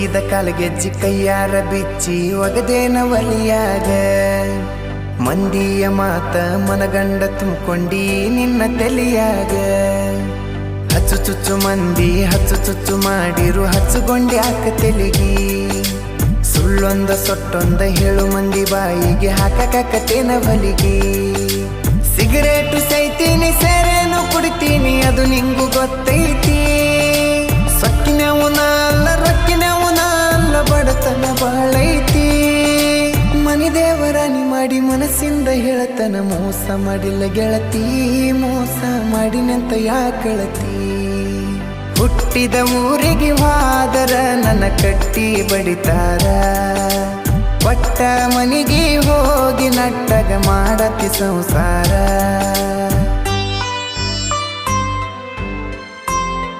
ತೋರಿಸಿದ ಕಾಲಗೆಜ್ಜಿ, ಕೈಯಾರ ಬಿಚ್ಚಿ ಒಗದೇನ ಒಲಿಯಾಗ. ಮಂದಿಯ ಮಾತ ಮನಗಂಡ ತುಂಬಿಕೊಂಡಿ ನಿನ್ನ ತಲಿಯಾಗ. ಹಚ್ಚು ಚುಚ್ಚು ಮಂದಿ, ಹಚ್ಚು ಚುಚ್ಚು ಮಾಡಿರು, ಹಚ್ಚುಗೊಂಡಿ ಹಾಕ ತೆಲಿಗಿ. ಸುಳ್ಳೊಂದ ಸೊಟ್ಟೊಂದ ಹೇಳು ಮಂದಿ ಬಾಯಿಗೆ ಹಾಕಕತ್ತೇನ ಬಲಿಗಿ ಸಿಗರೇಟು ಸೈತೀನಿ, ಸೇರೇನು ಕುಡಿತೀನಿ, ಅದು ನಿಂಗೂ ಗೊತ್ತೈತಿ. ಮಾಡಿ ಮನಸ್ಸಿಂದ ಹೇಳತನ, ಮೋಸ ಮಾಡಿಲ್ಲ ಗೆಳತಿ, ಮೋಸ ಮಾಡಿನಂತ ಯಾಕಳತಿ ಹುಟ್ಟಿದ ಊರಿಗೆ ವಾದರ, ನನ್ನ ಕಟ್ಟಿ ಬಡಿತಾರ. ಪಟ್ಟ ಮನೆಗೆ ಹೋಗಿ ನಟ್ಟಗ ಮಾಡತಿ ಸಂಸಾರ.